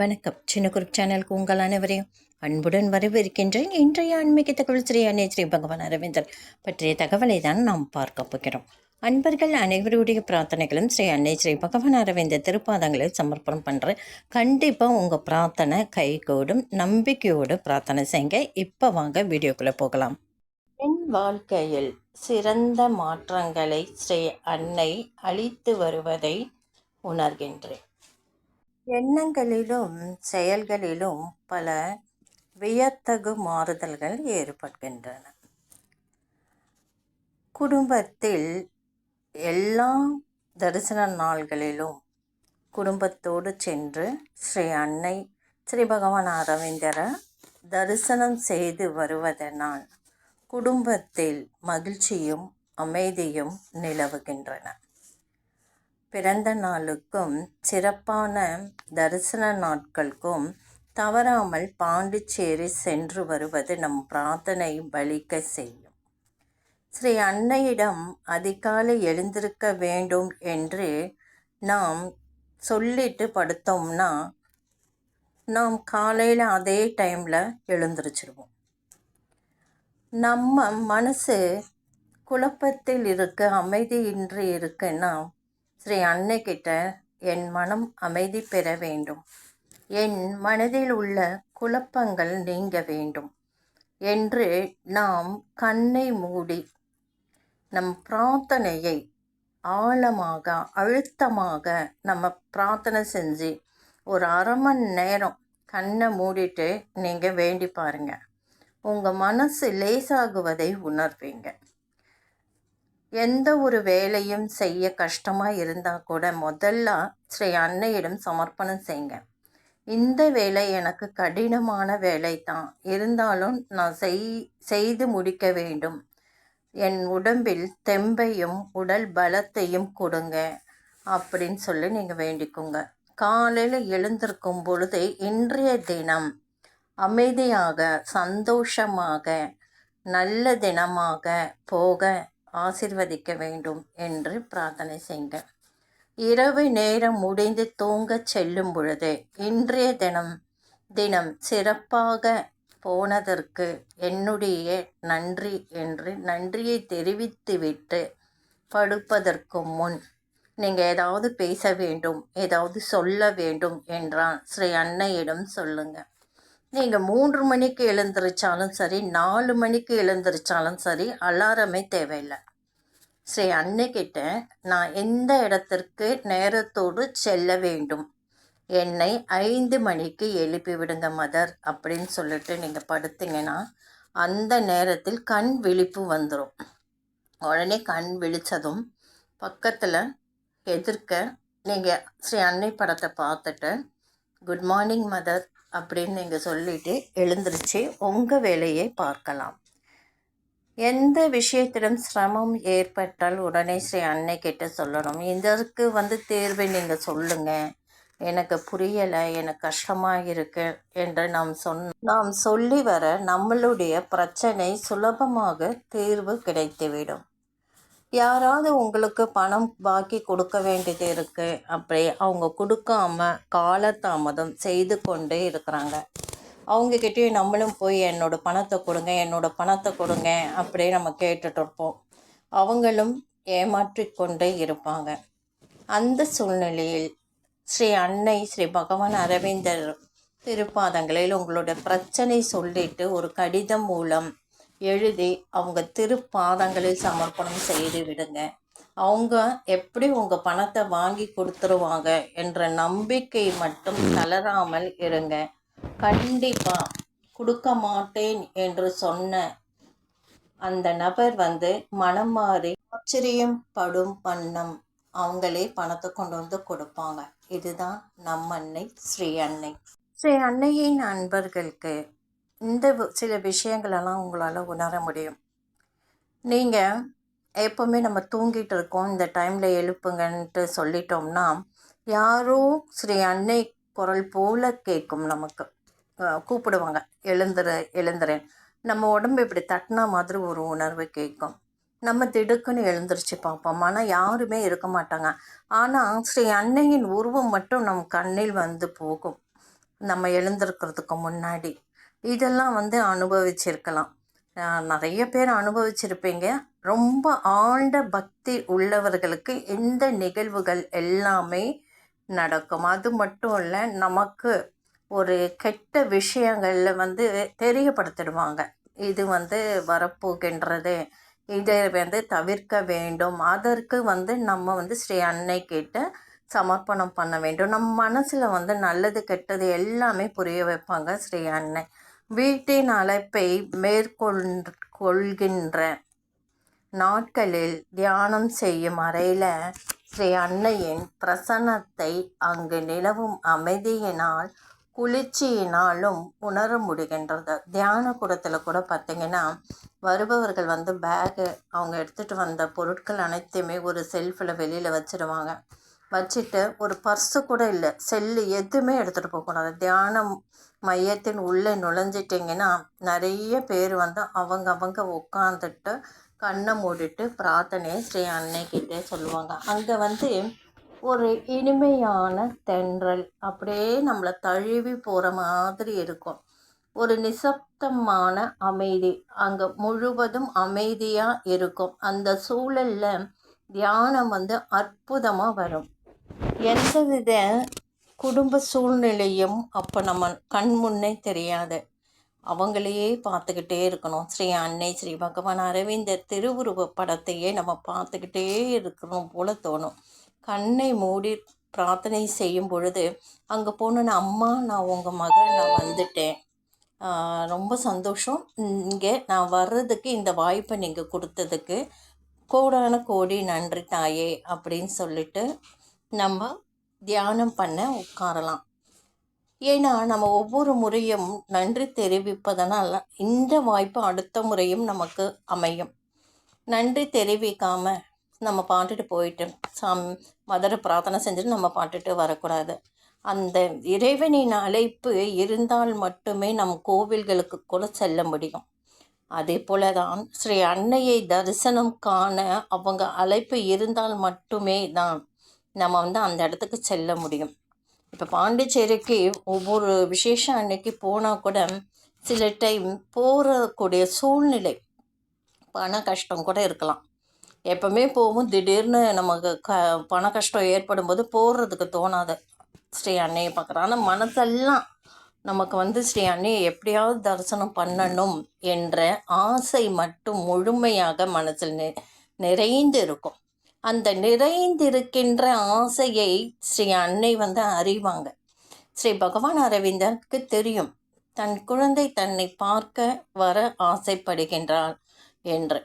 வணக்கம். சின்ன குரூப் சேனலுக்கு உங்கள் அனைவரையும் அன்புடன் வரவேற்கின்றேன். இன்றைய ஆன்மீக தகவல் ஸ்ரீ அன்னை ஸ்ரீ பகவான் அரவிந்தர் பற்றிய தகவலை தான் நாம் பார்க்க போகிறோம். அன்பர்கள் அனைவருடைய பிரார்த்தனைகளும் ஸ்ரீ அன்னை ஸ்ரீ பகவான் அரவிந்தர் திருப்பாதங்களை சமர்ப்பணம் பண்ணுறேன் கண்டிப்பாக உங்கள் பிரார்த்தனை கைகூடும் நம்பிக்கையோடு பிரார்த்தனை செய்யுங்க. இப்போ வாங்க வீடியோக்குள்ளே போகலாம். என் வாழ்க்கையில் சிறந்த மாற்றங்களை ஸ்ரீ அன்னை அளித்து வருவதை உணர்கின்றேன். எண்ணங்களிலும் செயல்களிலும் பல வியத்தகு மாறுதல்கள் ஏற்படுகின்றன. குடும்பத்தில் எல்லா தரிசன நாள்களிலும் குடும்பத்தோடு சென்று ஸ்ரீ அன்னை ஸ்ரீ பகவான் அரவிந்தரை தரிசனம் செய்து வருவதனால் குடும்பத்தில் மகிழ்ச்சியும் அமைதியும் நிலவுகின்றன. பிறந்த நாளுக்கும் சிறப்பான தரிசன நாட்களுக்கும் தவறாமல் பாண்டிச்சேரி சென்று வருவது நம் பிரார்த்தனை பலிக்க செய்யும். ஸ்ரீ அன்னையிடம் அதிகாலை எழுந்திருக்க வேண்டும் என்று நாம் சொல்லிட்டு படுத்தோம்னா நாம் காலையில் அதே டைமில் எழுந்திரிச்சிருவோம். நம்ம மனசு குழப்பத்தில் இருக்க அமைதியின்றி இருக்குன்னா ஸ்ரீ அன்னை கிட்ட என் மனம் அமைதி பெற வேண்டும். என் மனதில் உள்ள குழப்பங்கள் நீங்க வேண்டும். என்று நாம் கண்ணை மூடி நம் பிரார்த்தனையை ஆழமாக அழுத்தமாக நம்ம பிரார்த்தனை செஞ்சு ஒரு அரை மணி நேரம் கண்ணை மூடிட்டு நீங்கள் வேண்டி பாருங்கள் உங்கள் மனசு லேசாகுவதை உணர்வீங்க. எந்த ஒரு வேலையும் செய்ய கஷ்டமாக இருந்தால் கூட முதல்ல ஸ்ரீ அன்னையிடம் சமர்ப்பணம் செய்யுங்க இந்த வேலை எனக்கு கடினமான வேலை தான் இருந்தாலும் நான் செய் செய்து முடிக்க வேண்டும். என் உடம்பில் தெம்பையும் உடல் பலத்தையும் கொடுங்க. அப்படின்னு சொல்லி நீங்கள் வேண்டிக்கோங்க. காலையில் எழுந்திருக்கும் பொழுது இன்றைய தினம் அமைதியாக சந்தோஷமாக நல்ல தினமாக போக ஆசிர்வதிக்க வேண்டும் என்று பிரார்த்தனை செய்க இரவு நேரம் முடிந்து தூங்கச் செல்லும் பொழுது இன்றைய தினம் தினம் சிறப்பாக போனதற்கு என்னுடைய நன்றி என்று நன்றியை தெரிவித்துவிட்டு படுப்பதற்கு முன் நீங்கள் ஏதாவது பேச வேண்டும் ஏதாவது சொல்ல வேண்டும் என்றால் ஸ்ரீ அன்னையிடம் சொல்லுங்கள் நீங்கள் மூன்று மணிக்கு எழுந்திரிச்சாலும் சரி நாலு மணிக்கு எழுந்திரிச்சாலும் சரி அலாரமே தேவையில்லை. ஸ்ரீ அன்னைக்கிட்ட நான் எந்த இடத்திற்கு நேரத்தோடு செல்ல வேண்டும்? என்னை ஐந்து மணிக்கு எழுப்பி விடுங்க மதர் அப்படின்னு சொல்லிட்டு நீங்கள் படுத்தீங்கன்னா அந்த நேரத்தில் கண் விழிப்பு வந்துடும் உடனே கண் விழித்ததும் பக்கத்தில் எதிர்க்க நீங்கள் ஸ்ரீ அன்னை படத்தை பார்த்துட்டு குட் மார்னிங் மதர். அப்படின்னு நீங்கள் சொல்லிவிட்டு எழுந்திருச்சு. உங்கள் வேலையை பார்க்கலாம். எந்த விஷயத்திலும் சிரமம் ஏற்பட்டால் உடனே ஸ்ரீ அன்னை கிட்ட சொல்லணும். இதற்கு வந்து தேர்வை நீங்கள் சொல்லுங்கள் எனக்கு புரியலை எனக்கு கஷ்டமாக இருக்கு என்று நாம் சொன்ன நாம் சொல்லி வர நம்மளுடைய பிரச்சனை சுலபமாக தீர்வு கிடைத்துவிடும். யாராவது உங்களுக்கு பணம் பாக்கி கொடுக்க வேண்டியது இருக்குது அப்படி அவங்க கொடுக்காம காலதாமதம் செய்து கொண்டே இருக்கிறாங்க. அவங்கக்கிட்டேயும் நம்மளும் போய் என்னோட பணத்தை கொடுங்க என்னோட பணத்தை கொடுங்க அப்படியே நம்ம கேட்டுட்டு இருப்போம். அவங்களும் ஏமாற்றி கொண்டே இருப்பாங்க. அந்த சூழ்நிலையில் ஸ்ரீ அன்னை ஸ்ரீ பகவான் அரவிந்தர் திருப்பாதங்களில் உங்களோட பிரச்சனை சொல்லிட்டு ஒரு கடிதம் மூலம் எழுதி அவங்க திருப்பாதங்களில் சமர்ப்பணம் செய்து விடுங்க. அவங்க எப்படி உங்கள் பணத்தை வாங்கி கொடுத்துருவாங்க என்ற நம்பிக்கை மட்டும் தளராமல் இருங்க. கண்டிப்பாக கொடுக்க மாட்டேன் என்று சொன்ன அந்த நபர் வந்து மனம் மாறி ஆச்சரியம் படும் வண்ணம் அவங்களே பணத்தை கொண்டு வந்து கொடுப்பாங்க. இதுதான் நம் அன்னை ஸ்ரீ அன்னை. ஸ்ரீ அன்னையின் அன்பர்களுக்கு இந்த சில விஷயங்களெல்லாம் உங்களால் உணர முடியும். நீங்கள் எப்போவுமே நம்ம தூங்கிட்டு இருக்கோம் இந்த டைமில் எழுப்புங்கன்ட்டு சொல்லிட்டோம்னா யாரோ ஸ்ரீ அன்னை குரல் போல கேட்கும் நமக்கு. கூப்பிடுவாங்க எழுந்துரு எழுந்துறேன். நம்ம உடம்பு இப்படி தட்டினா மாதிரி ஒரு உணர்வு கேட்கும். நம்ம திடுக்குன்னு எழுந்திரிச்சு பார்ப்போம். ஆனால் யாருமே இருக்க மாட்டாங்க. ஆனால் ஸ்ரீ அன்னையின் உருவம் மட்டும் நம் கண்ணில் வந்து போகும். நம்ம எழுந்திருக்கிறதுக்கு முன்னாடி. இதெல்லாம் வந்து அனுபவிச்சிருக்கலாம். நிறைய பேர் அனுபவிச்சிருப்பீங்க. ரொம்ப ஆழ்ந்த பக்தி உள்ளவர்களுக்கு இந்த நிகழ்வுகள் எல்லாமே நடக்கும். அது மட்டும் இல்லை நமக்கு ஒரு கெட்ட விஷயங்களில் வந்து தெரியப்படுத்திடுவாங்க. இது வந்து வரப்போகின்றது. இதை வந்து தவிர்க்க வேண்டும். அதற்கு வந்து நம்ம வந்து ஸ்ரீ அன்னை கிட்ட சமர்ப்பணம் பண்ண வேண்டும். நம்ம மனசில் வந்து நல்லது கெட்டது எல்லாமே புரிய வைப்பாங்க ஸ்ரீ அன்னை. வீட்டின் அழைப்பை மேற்கொள் கொள்கின்ற நாட்களில் தியானம் செய்யும் அறையில் ஸ்ரீ அன்னையின் பிரசன்னத்தை அங்கு நிலவும் அமைதியினால் குளிர்ச்சியினாலும் உணர முடிகின்றது. தியான கூடத்தில் கூட பார்த்தீங்கன்னா வருபவர்கள் வந்து பேகு அவங்க எடுத்துகிட்டு வந்த பொருட்கள் அனைத்தையுமே ஒரு செல்ஃபில் வெளியில் வச்சிடுவாங்க வச்சுட்டு ஒரு பர்ஸு கூட இல்லை. செல்லு எதுவுமே எடுத்துகிட்டு போகக்கூடாது. தியானம் மையத்தின் உள்ளே நுழைஞ்சிட்டிங்கன்னா நிறைய பேர் வந்து அவங்க அவங்க உட்காந்துட்டு கண்ணை மூடிட்டு பிரார்த்தனையை ஸ்ரீ அன்னைக்கிட்டே சொல்லுவாங்க. அங்கே வந்து ஒரு இனிமையான தென்றல் அப்படியே நம்மளை தழுவி போகிற மாதிரி இருக்கும். ஒரு நிசப்தமான அமைதி. அங்கே முழுவதும் அமைதியாக இருக்கும். அந்த சூழலில் தியானம் வந்து அற்புதமாக வரும். எந்தவித குடும்ப சூழ்நிலையும் அப்போ நம்ம கண் முன்னே தெரியாது. அவங்களையே பார்த்துக்கிட்டே இருக்கணும். ஸ்ரீ அன்னை ஸ்ரீ பகவான் அரவிந்தர் திருவுருவ படத்தையே நம்ம பார்த்துக்கிட்டே இருக்கணும் போல தோணும். கண்ணை மூடி பிரார்த்தனை செய்யும் பொழுது அங்கே போனோன்னு அம்மா நான் உங்கள் மகள் நான் வந்துட்டேன். ரொம்ப சந்தோஷம். இங்கே நான் வர்றதுக்கு இந்த வாய்ப்பை நீங்கள் கொடுத்ததுக்கு கோடான கோடி நன்றி தாயே அப்படின்னு சொல்லிட்டு நம்ம தியானம் பண்ண உட்காரலாம். ஏன்னா நம்ம ஒவ்வொரு முறையும் நன்றி தெரிவிப்பதனால் இந்த வாய்ப்பு அடுத்த முறையும் நமக்கு அமையும். நன்றி தெரிவிக்காம நம்ம பாட்டுட்டு போயிட்டு சாம் மதரை பிரார்த்தனை செஞ்சுட்டு நம்ம பாட்டுட்டு வரக்கூடாது. அந்த இறைவனின் அழைப்பு இருந்தால் மட்டுமே நம் கோவில்களுக்கு கூட செல்ல முடியும். அதே போல தான் ஸ்ரீ அன்னையை தரிசனம் காண அவங்க அழைப்பு இருந்தால் மட்டுமே தான் நம்ம வந்து அந்த இடத்துக்கு செல்ல முடியும். இப்போ பாண்டிச்சேரிக்கு ஒவ்வொரு விசேஷம் அன்னைக்கு போனால் கூட சில டைம் போகக்கூடிய சூழ்நிலை பண கஷ்டம் கூட இருக்கலாம். எப்பவுமே போகும் திடீர்னு நமக்கு க பண கஷ்டம் ஏற்படும் போது போடுறதுக்கு தோணாது. ஸ்ரீ அன்னையை பார்க்குறோம். ஆனால் மனசெல்லாம் நமக்கு வந்து ஸ்ரீ அன்னையை எப்படியாவது தரிசனம் பண்ணணும் என்ற ஆசை மட்டும் முழுமையாக மனசில் நி நிறைந்து இருக்கும். அந்த நிறைந்திருக்கின்ற ஆசையை ஸ்ரீ அன்னை வந்து அறிவாங்க. ஸ்ரீ பகவான் அரவிந்தருக்கு தெரியும் தன் குழந்தை தன்னை பார்க்க வர ஆசைப்படுகின்றாள் என்று.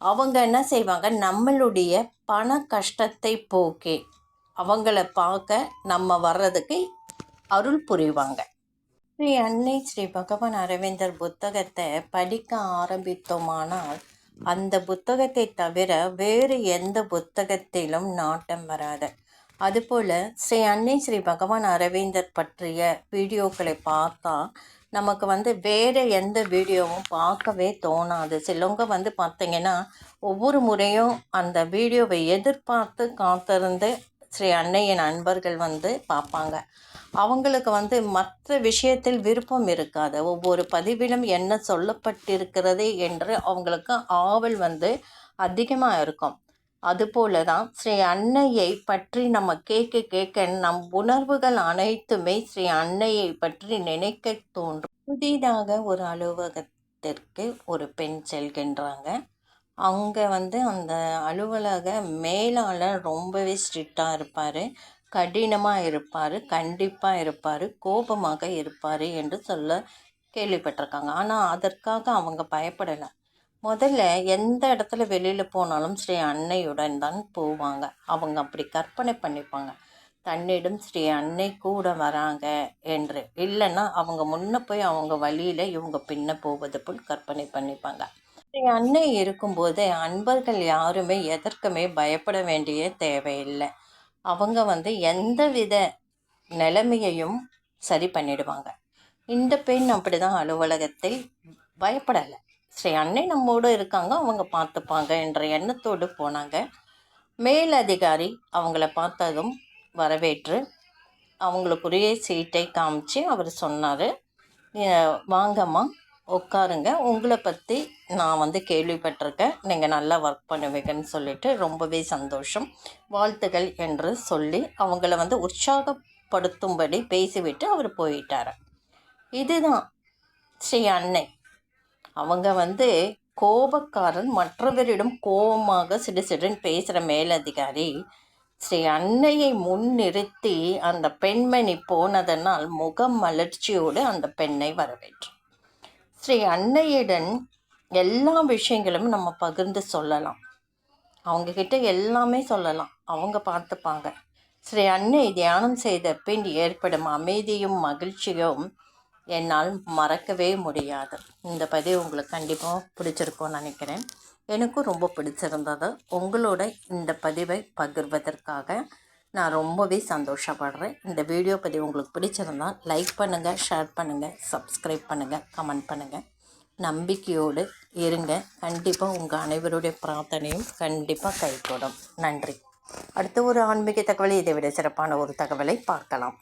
அவங்க என்ன செய்வாங்க? நம்மளுடைய பண கஷ்டத்தை போக்கி அவங்கள பார்க்க நம்ம வர்றதுக்கு அருள் புரிவாங்க. ஸ்ரீ அன்னை ஸ்ரீ பகவான் அரவிந்தர் புத்தகத்தை படிக்க ஆரம்பித்தோமானால் அந்த புத்தகத்தை தவிர வேறு எந்த புத்தகத்திலும் நாட்டம் வராது. அதுபோல் ஸ்ரீ அன்னை ஸ்ரீ பகவான் அரவிந்தர் பற்றிய வீடியோக்களை பார்த்தா நமக்கு வந்து வேறு எந்த வீடியோவும் பார்க்கவே தோணாது. சிலவங்க வந்து பார்த்திங்கன்னா ஒவ்வொரு முறையும் அந்த வீடியோவை எதிர்பார்த்து காத்திருந்து ஸ்ரீ அன்னையின் அன்பர்கள் வந்து பார்ப்பாங்க. அவங்களுக்கு வந்து மற்ற விஷயத்தில் விருப்பம் இருக்காது. ஒவ்வொரு பதிவிலும் என்ன சொல்லப்பட்டிருக்கிறது என்று அவங்களுக்கு ஆவல் வந்து அதிகமாக இருக்கும். அதுபோல தான் ஸ்ரீ அன்னையை பற்றி நம்ம கேட்க கேட்க நம் உணர்வுகள் அனைத்துமே ஸ்ரீ அன்னையை பற்றி நினைக்க தோன்றும். புதிதாக ஒரு அலுவலகத்திற்கு ஒரு பெண் செல்கின்றாங்க. அங்கே வந்து அந்த அலுவலக மேலாளர் ரொம்பவே ஸ்ட்ரிக்டாக இருப்பார். கடினமாக இருப்பார். கண்டிப்பாக இருப்பார். கோபமாக இருப்பார் என்று சொல்ல கேள்விப்பட்டிருக்காங்க. ஆனால் அதற்காக அவங்க பயப்படலை. முதல்ல எந்த இடத்துல வெளியில் போனாலும் ஸ்ரீ அன்னையுடன் தான் போவாங்க. அவங்க அப்படி கற்பனை பண்ணிப்பாங்க. தன்னிடம் ஸ்ரீ அன்னை கூட வராங்க என்று. இல்லைன்னா அவங்க முன்ன போய் அவங்க வழியில் இவங்க பின்ன போவது போல் கற்பனை பண்ணிப்பாங்க. ஸ்ரீ அன்னை இருக்கும்போது அன்பர்கள் யாருமே எதற்குமே பயப்பட வேண்டிய தேவையில்லை. அவங்க வந்து எந்த வித நிலைமையையும் சரி பண்ணிடுவாங்க. இந்த பெண் அப்படி தான் அலுவலகத்தில் பயப்படலை. ஸ்ரீ அன்னை நம்மோடு இருக்காங்க அவங்க பார்த்துப்பாங்க என்ற எண்ணத்தோடு போனாங்க. மேலதிகாரி அவங்கள பார்த்ததும் வரவேற்று அவங்களுக்குரிய சீட்டை காமிச்சு அவர் சொன்னார் வாங்கம்மா உட்காருங்க. உங்களை பற்றி நான் வந்து கேள்விப்பட்டிருக்கேன். நீங்கள் நல்லா ஒர்க் பண்ணுவீங்கன்னு சொல்லிட்டு ரொம்பவே சந்தோஷம். வாழ்த்துகள் என்று சொல்லி அவங்கள வந்து உற்சாகப்படுத்தும்படி பேசிவிட்டு அவர் போயிட்டார். இதுதான் ஸ்ரீ அன்னை. அவங்க வந்து கோபக்காரன் மற்றவரிடம் கோபமாக சிடுசிடுன்னு பேசுகிற மேலதிகாரி ஸ்ரீ அன்னையை முன்னிறுத்தி அந்த பெண்மணி போனதனால் முகம் மலர்ச்சியோடு அந்த பெண்ணை வரவேற்று. ஸ்ரீ அன்னையுடன் எல்லா விஷயங்களும் நம்ம பகிர்ந்து சொல்லலாம். அவங்கக்கிட்ட எல்லாமே சொல்லலாம். அவங்க பார்த்துப்பாங்க. ஸ்ரீ அன்னை தியானம் செய்த பின் ஏற்படும் அமைதியும் மகிழ்ச்சியும் என்னால் மறக்கவே முடியாது. இந்த பதிவு உங்களுக்கு கண்டிப்பாக பிடிச்சிருக்கும்னு நினைக்கிறேன். எனக்கும் ரொம்ப பிடிச்சிருந்தது. உங்களோட இந்த பதிவை பகிர்வதற்காக நான் ரொம்பவே சந்தோஷப்படுறேன். இந்த வீடியோ பற்றி உங்களுக்கு பிடிச்சிருந்தால் லைக் பண்ணுங்கள் ஷேர் பண்ணுங்கள் சப்ஸ்கிரைப் பண்ணுங்கள் கமெண்ட் பண்ணுங்கள் நம்பிக்கையோடு இருங்க. கண்டிப்பாக உங்கள் அனைவருடைய பிரார்த்தனையும் கண்டிப்பாக கைகூடும். நன்றி. அடுத்த ஒரு ஆன்மீக தகவலை இதை விட சிறப்பான ஒரு தகவலை பார்க்கலாம்.